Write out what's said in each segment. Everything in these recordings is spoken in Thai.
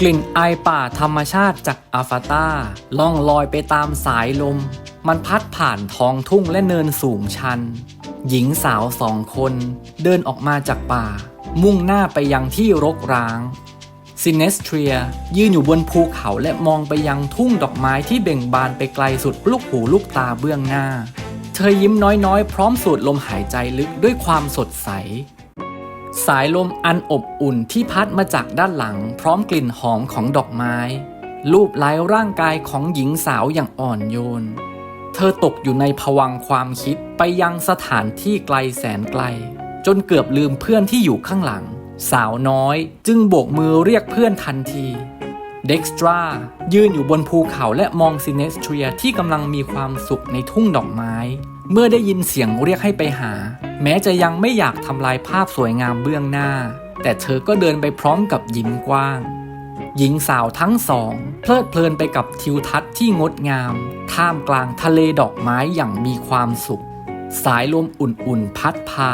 กลิ่นอายป่าธรรมชาติจากอาฟาตาล่องลอยไปตามสายลม มันพัดผ่านท้องทุ่งและเนินสูงชัน หญิงสาวสองคนเดินออกมาจากป่า มุ่งหน้าไปยังที่รกร้างซินเนสเทรียยืนอยู่บนภูเขาและมองไปยังทุ่งดอกไม้ที่เบ่งบานไปไกลสุดลูกหูลูกตาเบื้องหน้า เธอยิ้มน้อยๆ พร้อมสูดลมหายใจลึกด้วยความสดใส สายลมอันอบอุ่นที่พัดมาจากด้านหลัง พร้อมกลิ่นหอมของดอกไม้ลูบไล้ร่างกายของหญิงสาวอย่างอ่อนโยน เธอตกอยู่ในภวังค์ความคิดไปยังสถานที่ไกลแสนไกล จนเกือบลืมเพื่อนที่อยู่ข้างหลัง สาวน้อยจึงโบกมือเรียกเพื่อนทันทีเด็กสตรายืนอยู่บนภูเขาและมองซินเนสเทรียที่กำลังมีความสุขในทุ่งดอกไม้ เมื่อได้ยินเสียงเรียกให้ไปหา แม้จะยังไม่อยากทำลายภาพสวยงามเบื้องหน้า แต่เธอก็เดินไปพร้อมกับยิ้มกว้าง หญิงสาวทั้งสอง เพลิดเพลินไปกับทิวทัศน์ที่งดงาม ท่ามกลางทะเลดอกไม้อย่างมีความสุข สายลมอุ่นๆพัดพา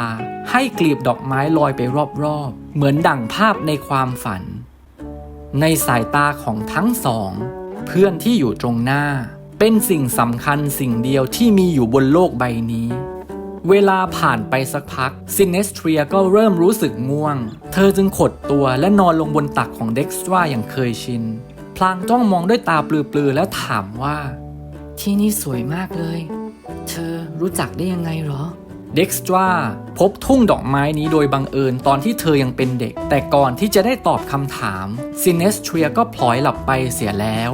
ให้กลีบดอกไม้ลอยไปรอบๆ เหมือนดั่งภาพในความฝัน ในสายตาของทั้งสอง เพื่อนที่อยู่ตรงหน้า เป็นสิ่งสำคัญสิ่งเดียวที่มีอยู่บนโลกใบนี้ เวลาผ่านไปสักพักซินเนสเทรียก็เริ่มรู้สึกง่วง เธอจึงขดตัวและนอนลงบนตักของเด็กสตราอย่างเคยชิน พลางจ้องมองด้วยตาปลือๆแล้วถามว่า ที่นี่สวยมากเลย เธอรู้จักได้ยังไงหรอเด็กสตราพบทุ่งดอกไม้นี้โดยบังเอิญตอนที่เธอยังเป็นเด็ก แต่ก่อนที่จะได้ตอบคำถามซินเนสเทรียก็พลอยหลับไปเสียแล้ว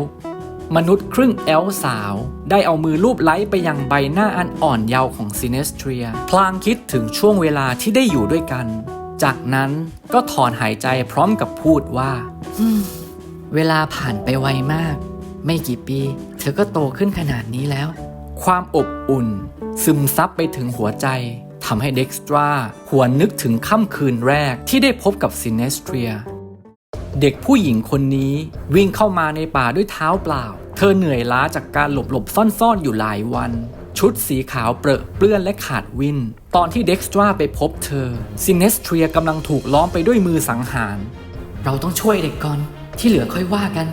มนุษย์ครึ่งแอลสาว ได้เอามือลูบไล้ไปยังใบหน้าอันอ่อนเยาว์ของซินเนสเทรีย พลางคิดถึงช่วงเวลาที่ได้อยู่ด้วยกัน จากนั้นก็ถอนหายใจพร้อมกับพูดว่า เวลาผ่านไปไวมาก ไม่กี่ปี เธอก็โตขึ้นขนาดนี้แล้ว ความอบอุ่น ซึมซับไปถึงหัวใจทำให้เด็กสตราหวนนึกถึงค่ำคืนแรกที่ได้พบกับซินเนสเทรีย เด็กผู้หญิงคนนี้วิ่งเข้ามาในป่าด้วยเท้าเปล่า เธอเหนื่อยล้าจากการหลบหลบซ่อนซ่อนๆ อยู่หลายวัน ชุดสีขาวเปรอะเปื้อนและขาดวิน ตอนที่เด็กสตราไปพบเธอซินเนสเทรียกำลังถูกล้อมไปด้วยมือสังหาร เราต้องช่วยเด็กก่อน ที่เหลือค่อยว่ากัน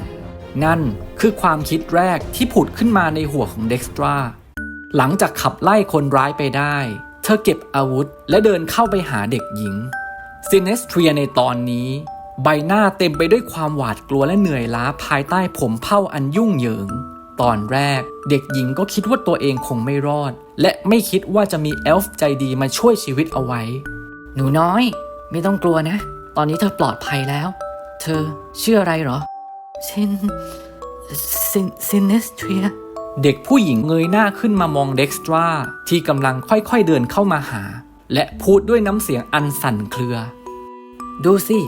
นั่นคือความคิดแรกที่ผุดขึ้นมาในหัวของเด็กสตราหลังจากขับไล่คนร้ายไปได้ เธอเก็บอาวุธและเดินเข้าไปหาเด็กหญิงซินเนสเทรียในตอนนี้ ใบหน้าเต็มไปด้วยความหวาดกลัวและเหนื่อยล้าภายใต้ผมเผ้าอันยุ่งเหยิง ตอนแรก เด็กหญิงก็คิดว่าตัวเองคงไม่รอด และไม่คิดว่าจะมีเอลฟ์ใจดีมาช่วยชีวิตเอาไว้ หนูน้อย ไม่ต้องกลัวนะ ตอนนี้เธอปลอดภัยแล้ว เธอชื่ออะไรเหรอซินซินซินเนสเทรียเด็กผู้หญิงเงยหน้าขึ้นมามองเด็กสตราที่กำลังค่อยๆเดินเข้ามาหา และพูดด้วยน้ำเสียงอันสั่นเครือ ดูสิ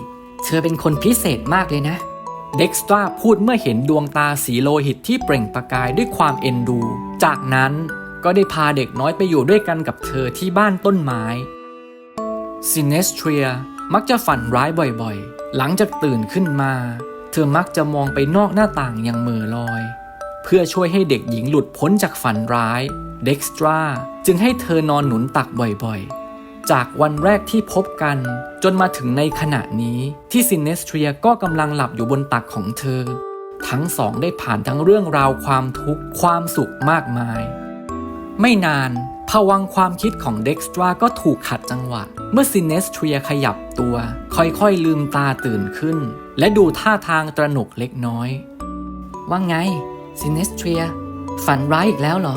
เธอเป็นคนพิเศษมากเลยนะเด็กสตราพูดเมื่อเห็นดวงตาสีโลหิตที่เปล่งประกายด้วยความเอ็นดู จากนั้นก็ได้พาเด็กน้อยไปอยู่ด้วยกันกับเธอที่บ้านต้นไม้ซินเนสเทรียมักจะฝันร้ายบ่อยๆ หลังจากตื่นขึ้นมา เธอมักจะมองไปนอกหน้าต่างอย่างเหม่อลอย เพื่อช่วยให้เด็กหญิงหลุดพ้นจากฝันร้าย เด็กสตราจึงให้เธอนอนหนุนตักบ่อยๆ จากวันแรกที่พบกัน จนมาถึงในขณะนี้ที่ซินเนสเทรียก็กำลังหลับอยู่บนตักของเธอ ทั้งสองได้ผ่านทั้งเรื่องราวความทุกข์ความสุขมากมาย ไม่นานภวังค์ความคิดของเด็กสตราก็ถูกขัดจังหวะ เมื่อซินเนสเทรียขยับตัว ค่อยๆลืมตาตื่นขึ้น และดูท่าทางตระหนกเล็กน้อย ว่าไงซินเนสเทรียฝันร้ายอีกแล้วเหรอ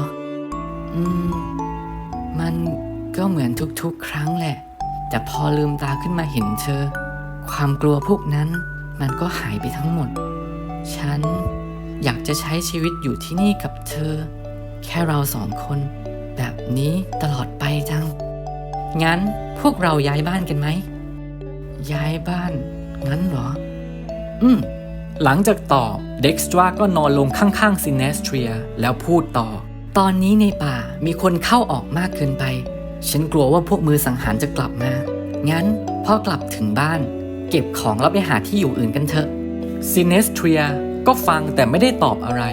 อืม มัน ก็เหมือนทุกๆ ครั้งแหละ แต่พอลืมตาขึ้นมาเห็นเธอ ความกลัวพวกนั้นมันก็หายไปทั้งหมด ฉันอยากจะใช้ชีวิตอยู่ที่นี่กับเธอ แค่เราสองคน แบบนี้ตลอดไปจัง งั้นพวกเราย้ายบ้านกันไหม ย้ายบ้าน งั้นเหรอ อืม หลังจากตอบเด็กสตราก็นอนลงข้างๆซินเนสเทรียแล้วพูดต่อ ตอนนี้ในป่ามีคนเข้าออกมากเกินไป ฉันกลัวว่าพวกมือสังหารจะกลับมา งั้นพ่อกลับถึงบ้าน เก็บของแล้วไปหาที่อยู่อื่นกันเถอะซินเนสเทรียก็ฟังแต่ไม่ได้ตอบอะไร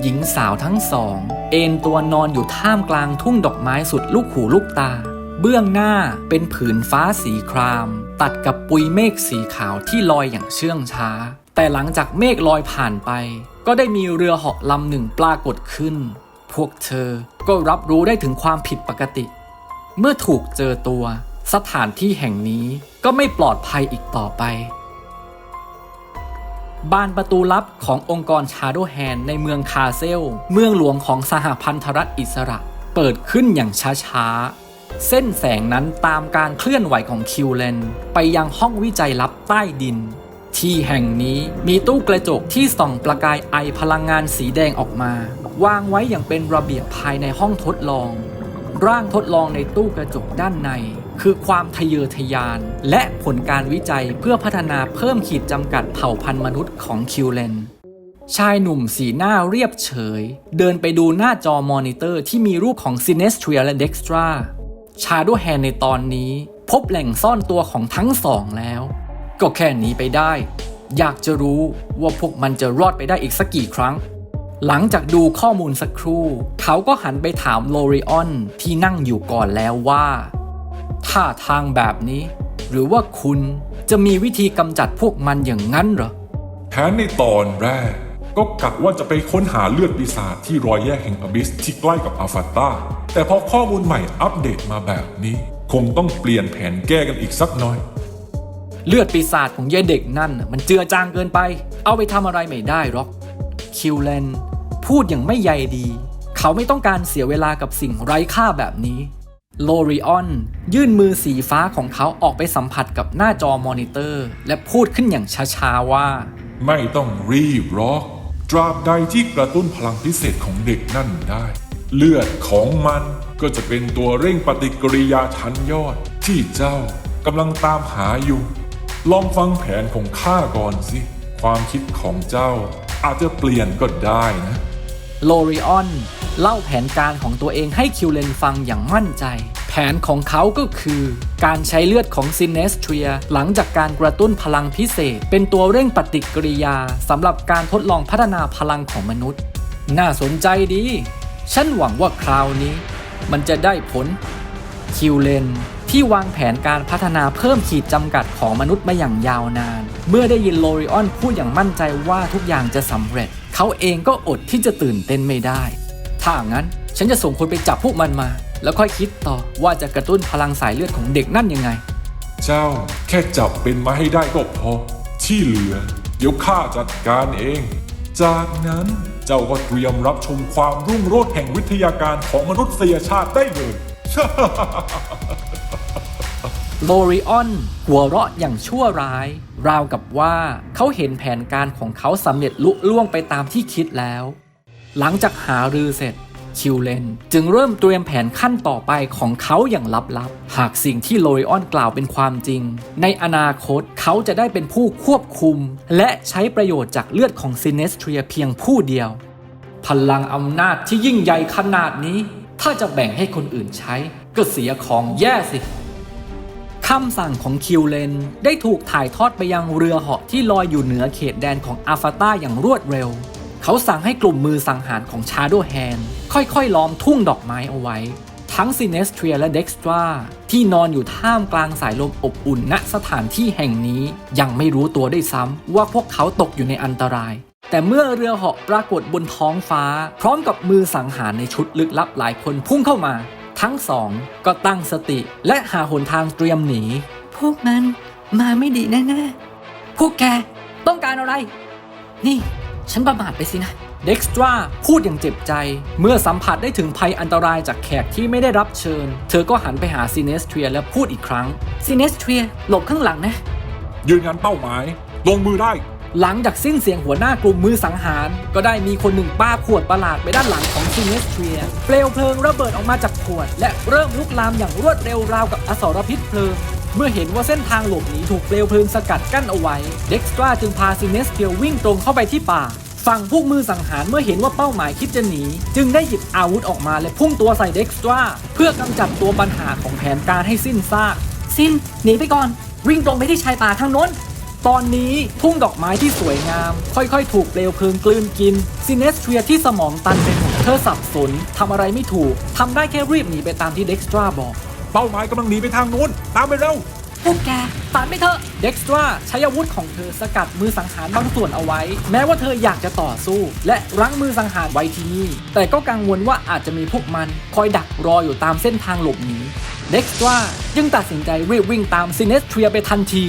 หญิงสาวทั้งสอง เอนตัวนอนอยู่ท่ามกลางทุ่งดอกไม้สุดลูกหูลูกตา เบื้องหน้าเป็นผืนฟ้าสีคราม ตัดกับปุยเมฆสีขาวที่ลอยอย่างเชื่องช้า แต่หลังจากเมฆลอยผ่านไป ก็ได้มีเรือเหาะลำหนึ่งปรากฏขึ้น พวกเธอก็รับรู้ได้ถึงความผิดปกติ เมื่อถูกเจอตัว สถานที่แห่งนี้ก็ไม่ปลอดภัยอีกต่อไป บานประตูลับขององค์กรชาโดแฮนในเมืองคาเซล เมืองหลวงของสหพันธรัฐอิสระ เปิดขึ้นอย่างช้าๆ เส้นแสงนั้นตามการเคลื่อนไหวของคิวเลน ไปยังห้องวิจัยลับใต้ดิน ที่แห่งนี้มีตู้กระจกที่ส่องประกายไอพลังงานสีแดงออกมา วางไว้อย่างเป็นระเบียบภายในห้องทดลอง ร่างทดลองในตู้กระจกด้านใน คือความทะเยอทะยาน และผลการวิจัยเพื่อพัฒนาเพิ่มขีดจำกัดเผ่าพันธุ์มนุษย์ของคิวเลนชายหนุ่มสีหน้าเรียบเฉย เดินไปดูหน้าจอมอนิเตอร์ที่มีรูปของ Sinestria และ Dextra ชาโดแฮนในตอนนี้ พบแหล่งซ่อนตัวของทั้งสองแล้ว ก็แค่หนีไปได้ อยากจะรู้ว่าพวกมันจะรอดไปได้อีกสักกี่ครั้ง หลังจากดูข้อมูลสักครู่ เขาก็หันไปถามโลริออนที่นั่งอยู่ก่อนแล้วว่าท่าทางแบบนี้ หรือว่าคุณจะมีวิธีกำจัดพวกมันอย่างนั้นเหรอแผนในตอนแรก ก็กะว่าจะไปค้นหาเลือดปีศาจที่รอยแยกแห่งอบิสที่ใกล้กับอัลฟาตาแต่พอข้อมูลใหม่อัปเดตมาแบบนี้ คงต้องเปลี่ยนแผนแก้กันอีกสักหน่อย เลือดปีศาจของยายเด็กนั่นน่ะมันเจือจางเกินไป เอาไปทำอะไรไม่ได้หรอก คิวเลนพูดอย่างไม่ใยดี เขาไม่ต้องการเสียเวลากับสิ่งไร้ค่าแบบนี้โลริออนยื่นมือสีฟ้าของเขาออกไปสัมผัสกับหน้าจอมอนิเตอร์ และพูดขึ้นอย่างช้าๆว่า ไม่ต้องรีบหรอกตราบใดที่กระตุ้นพลังพิเศษของเด็กนั่นได้ เลือดของมันก็จะเป็นตัวเร่งปฏิกิริยาชั้นยอด ที่เจ้ากำลังตามหาอยู่ ลองฟังแผนของข้าก่อนสิ ความคิดของเจ้า อาจจะเปลี่ยนก็ได้นะโลริออนเล่าแผนการของตัวเองให้คิวเลนฟังอย่างมั่นใจ แผนของเขาก็คือ การใช้เลือดของซินเนสเทรียหลังจากการกระตุ้นพลังพิเศษ เป็นตัวเร่งปฏิกิริยาสำหรับการทดลองพัฒนาพลังของมนุษย์ น่าสนใจดี ฉันหวังว่าคราวนี้ มันจะได้ผล คิวเลนที่วางแผนการพัฒนาเพิ่มขีดจำกัดของมนุษย์มาอย่างยาวนาน เมื่อได้ยินโลริออนพูดอย่างมั่นใจว่าทุกอย่างจะสำเร็จ เขาเองก็อดที่จะตื่นเต้นไม่ได้ ถ้างั้นฉันจะส่งคนไปจับพวกมันมา แล้วค่อยคิดต่อว่าจะกระตุ้นพลังสายเลือดของเด็กนั่นยังไง เจ้าแค่จับเป็นมาให้ได้ก็พอ ที่เหลือ เดี๋ยวข้าจัดการเอง จากนั้นเจ้าก็เตรียมรับชมความรุ่งโรจน์แห่งวิทยาการของมนุษยชาติได้เลยโลริออนหัวเราะอย่างชั่วร้าย ราวกับว่าเขาเห็นแผนการของเขาสำเร็จลุล่วงไปตามที่คิดแล้ว หลังจากหารือเสร็จคิวเลนจึงเริ่มเตรียมแผนขั้นต่อไปของเขาอย่างลับๆ หากสิ่งที่โลริออนกล่าวเป็นความจริง ในอนาคตเขาจะได้เป็นผู้ควบคุม และใช้ประโยชน์จากเลือดของซินเนสเทรียเพียงผู้เดียว พลังอำนาจที่ยิ่งใหญ่ขนาดนี้ ถ้าจะแบ่งให้คนอื่นใช้ ก็เสียของแย่สิ คำสั่งของคิวเลน ได้ถูกถ่ายทอดไปยังเรือเหาะที่ลอยอยู่เหนือเขตแดนของอาฟาตาอย่างรวดเร็ว เขาสั่งให้กลุ่มมือสังหารของชาโดแฮนค่อยๆล้อมทุ่งดอกไม้เอาไว้ ทั้งซินเนสเทรียและเด็กสตราที่นอนอยู่ท่ามกลางสายลมอบอุ่นณสถานที่แห่งนี้ยังไม่รู้ตัวได้ซ้ำว่าพวกเขาตกอยู่ในอันตราย แต่เมื่อเรือเหาะปรากฏบนท้องฟ้า พร้อมกับมือสังหารในชุดลึกลับหลายคนพุ่งเข้ามา ทั้งสองก็ตั้งสติและหาหนทางเตรียมหนี พวกมันมาไม่ดีแน่พวกแกต้องการอะไรๆนี่ฉันประมาทไปสินะ เด็กสตราพูดอย่างเจ็บใจ เมื่อสัมผัสได้ถึงภัยอันตรายจากแขกที่ไม่ได้รับเชิญ เธอก็หันไปหาซีเนสเทรียและพูดอีกครั้งซินเนสเทรียหลบข้างหลังนะ ยืนยันเป้าหมาย ลงมือได้ หลังจากสิ้นเสียงหัวหน้ากลุ่มมือสังหาร ก็ได้มีคนหนึ่งป้าขวดประหลาดไปด้านหลังของซีเนสเทียเปลวเพลิงระเบิดออกมาจากขวด และเริ่มลุกลามอย่างรวดเร็วราวกับอสรพิษเพลิงเมื่อเห็นว่าเส้นทางหลบหนีถูกเปลวเพลิงสกัดกั้นเอาไว้ เด็กสตราจึงพาซีเนสเทียวิ่งตรงเข้าไปที่ป่า ฝั่งพวกมือสังหารเมื่อเห็นว่าเป้าหมายคิดจะหนี จึงได้หยิบอาวุธออกมาและพุ่งตัวใส่เด็กสตราเพื่อกำจัดตัวปัญหาของแผนการให้สิ้นซากซินหนีไปก่อน วิ่งตรงไปที่ชายป่าทางโน้น ตอนนี้ทุ่งดอกไม้ที่สวยงาม ค่อยๆ ถูกเปลวเพลิงกลืนกินซินเนสเทรียที่สมองตันไปหมดเธอสับสนทำอะไรไม่ถูกทำได้แค่รีบหนีไปตามที่เด็กสตราบอก เป้าหมายกำลังหนีไปทางนู้น ตามไปเร็ว พวกแกฝันไม่เถอะเด็กสตราใช้อาวุธของเธอสกัดมือสังหารบางส่วนเอาไว้ แม้ว่าเธออยากจะต่อสู้ และรั้งมือสังหารไว้ที่นี่ แต่ก็กังวลว่าอาจจะมีพวกมันคอยดักรออยู่ตามเส้นทางหลบหนีเด็กสตราจึงตัดสินใจรีบวิ่งตามซินเนสเทรียไปทันที